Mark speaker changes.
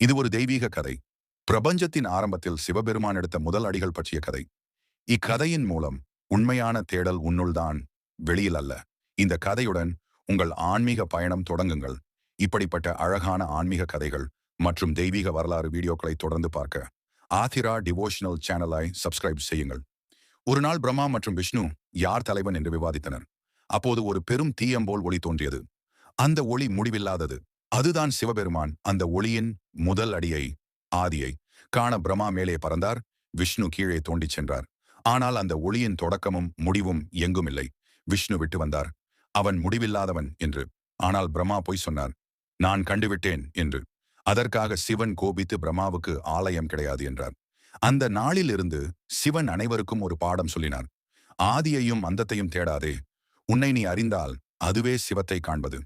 Speaker 1: இது ஒரு தெய்வீக கதை. பிரபஞ்சத்தின் ஆரம்பத்தில் சிவபெருமான் எடுத்த முதல் அடிகள் பற்றிய கதை. இக்கதையின் மூலம் உண்மையான தேடல் உன்னுள்தான் வெளியில் அல்ல. இந்த கதையுடன் உங்கள் ஆன்மீக பயணம் தொடங்குங்கள். இப்படிப்பட்ட அழகான ஆன்மீக கதைகள் மற்றும் தெய்வீக வரலாறு வீடியோக்களை தொடர்ந்து பார்க்க ஆதிரா டிவோஷனல் சேனலை சப்ஸ்கிரைப் செய்யுங்கள். ஒரு நாள் பிரம்மா மற்றும் விஷ்ணு யார் தலைவன் என்று விவாதித்தனர். அப்போது ஒரு பெரும் தீயம்போல் ஒளி தோன்றியது. அந்த ஒளி முடிவில்லாதது. அதுதான் சிவபெருமான் அந்த ஒளியின் முதல் அடியை ஆதியை காண பிரமா மேலே பறந்தார் விஷ்ணு கீழே தோண்டிச் சென்றார். ஆனால் அந்த ஒளியின் தொடக்கமும் முடிவும் எங்கும் இல்லை விஷ்ணு விட்டு வந்தார். அவன் முடிவில்லாதவன் என்று. ஆனால் பிரம்மா போய் சொன்னார். நான் கண்டுவிட்டேன் என்று. அதற்காக சிவன் கோபித்து பிரம்மாவுக்கு ஆலயம் கிடையாது என்றார். அந்த நாளிலிருந்து சிவன் அனைவருக்கும் ஒரு பாடம் சொல்லினார். ஆதியையும் அந்தத்தையும் தேடாதே. உன்னை நீ அறிந்தால் அதுவே சிவத்தை காண்பது.